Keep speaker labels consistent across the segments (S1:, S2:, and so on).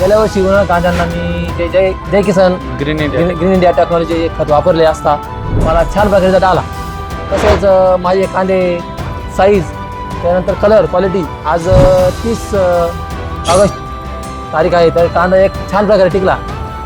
S1: गेल्या वर्षी उन्हाळा कांद्यांना मी Jai Jai Jai Kisan
S2: Green India
S1: Green India technology हे खत वापरले असता मला छान प्रकारे रिझल्ट आला. तसेच अं, माझे कांदे साईज त्यानंतर कलर क्वालिटी आज तीस ऑगस्ट तारीख आहे तर कांदा एक छान प्रकारे टिकला.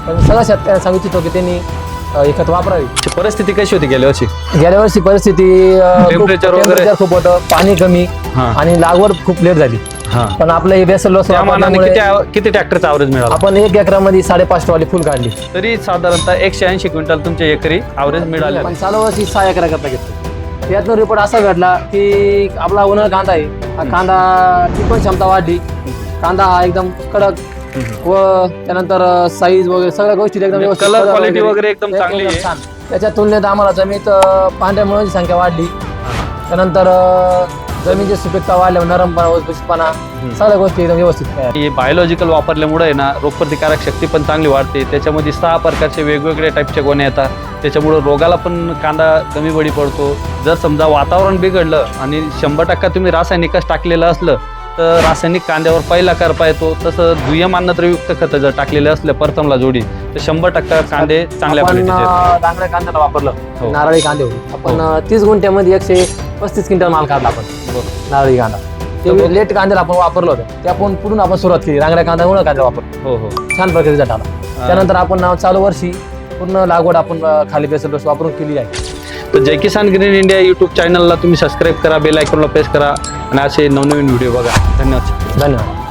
S1: तर मी सगळ्या शेतकऱ्यांना सांगू इच्छितो की त्यांनी अं, हे खत वापरावे.
S2: परिस्थिती कशी होती गेल्या वर्षी?
S1: गेल्या वर्षी परिस्थिती अं, खूप-
S2: Temperature वगैरे?
S1: temperature खूप होतं पाणी कमी
S2: हा.
S1: आणि लागवड खूप लेट झाली.
S2: हा.
S1: पण आपलं हे बेसल लॉस
S2: त्या मानाने किती
S1: वापरल्यामुळे
S2: किती ट्रॅक्टरचा ॲव्हरेज मिळाला?
S1: आपण एक एकरामध्ये साडेपाच टवाली फुल काढली.
S2: तरी साधारणतः एकशे ऐंशी क्विंटल तुमच्या एकरी ॲव्हरेज मिळाले
S1: पण चालू वर्षी सहा एकरा करता घेतलं. त्यातनं रिपोर्ट असा घडला की आपला उन्हाळा कांदा आहे. हा कांदा टिकवण क्षमता वाढली. कांदा हा एकदम कडक व त्यानंतर साईज वगैरे सगळ्या गोष्टी एकदम
S2: म्हणजे
S1: व्यवस्थित
S2: color
S1: color
S2: quality वगैरे एकदम चांगली आहे.
S1: छान. त्याच्या तुलनेत आम्हाला जमीत अं, पांढऱ्या मुळांची संख्या वाढली. त्यानंतर अं, जमिनीची सुपीकता वाढल्यावर नरमपणा उसपणा सगळ्या गोष्टी एकदम व्यवस्थित तयार.
S2: हे बायोलॉजिकल वापरल्यामुळे आहे ना रोगप्रतिकारक शक्ती पण चांगली वाढते. त्याच्यामध्ये सहा प्रकारचे वेगवेगळे टाईपचे गोणे येतात. त्याच्यामुळं रोगाला पण कांदा कमी बळी पडतो. जर समजा वातावरण बिघडलं आणि शंभर टक्का तुम्ही रासायनिकच टाकलेलं असलं तर रासायनिक कांद्यावर पहिला करपा येतो तसं दुय्यम अन्नद्रयुक्त खतं जर टाकलेले असले प्रथमला जोडी तर शंभर टक्का कांदे चांगल्या
S1: आपण
S2: क्वालिटीचे.
S1: अं, कांद्याला वापरलं.
S2: हो.
S1: नारळी कांदे होते. आपण अं, तीस गुंठ्यामध्ये एकशे पस्तीस क्विंटल माल काढला आपण. नारळी कांदा. ते लेट कांद्याला आपण वापरलं होतं. ते आपण पुढून आपण सुरुवात केली रांगड्या कांदा उन्हा कांदा वापरलो
S2: हो हो.
S1: छान प्रकारे आला त्यानंतर आपण चालू वर्षी पूर्ण लागवड आपण खाली बेसल वापरून केली आहे.
S2: तर Jai Kisan Green India YouTube चॅनलला तुम्ही सबस्क्राईब करा बेल आयकॉनला प्रेस करा आणि असे नवनवीन व्हिडिओ बघा. धन्यवाद.
S1: धन्यवाद.